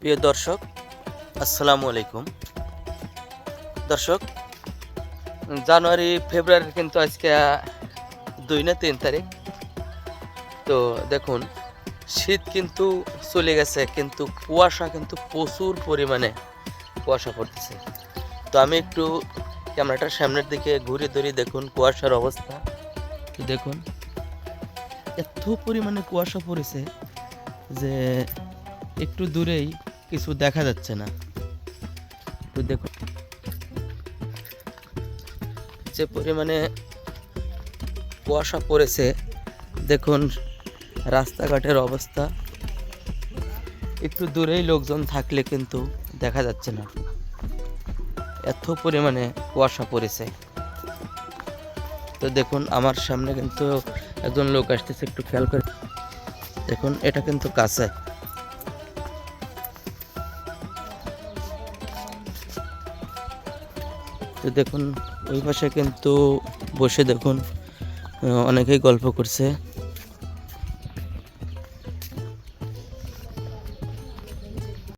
প্রিয় দর্শক, আসসালামু আলাইকুম। দর্শক, জানুয়ারি, ফেব্রুয়ারি কিন্তু আজকে দুই না তিন তারিখ। তো দেখুন, শীত কিন্তু চলে গেছে, কিন্তু কুয়াশা কিন্তু প্রচুর পরিমাণে কুয়াশা পড়তেছে। তো আমি একটু ক্যামেরাটার সামনের দিকে ঘুরে ধরে দেখুন কুয়াশার অবস্থা। দেখুন, এত পরিমাণে কুয়াশা পড়েছে যে একটু দূরেই কিছু দেখা যাচ্ছে না। তো দেখুন যে পরিমাণে কুয়াশা পড়েছে, দেখুন রাস্তাঘাটের অবস্থা। একটু দূরেই লোকজন থাকলে কিন্তু দেখা যাচ্ছে না। এত পরিমাণে কুয়াশা পড়েছে। তো দেখুন, আমার সামনে কিন্তু একজন লোক আসতেছে, একটু খেয়াল করে। দেখুন, এটা কিন্তু কাছে তো দেখুন ওই পাশে কিন্তু বসে দেখুন অনেকেই গল্প করছে।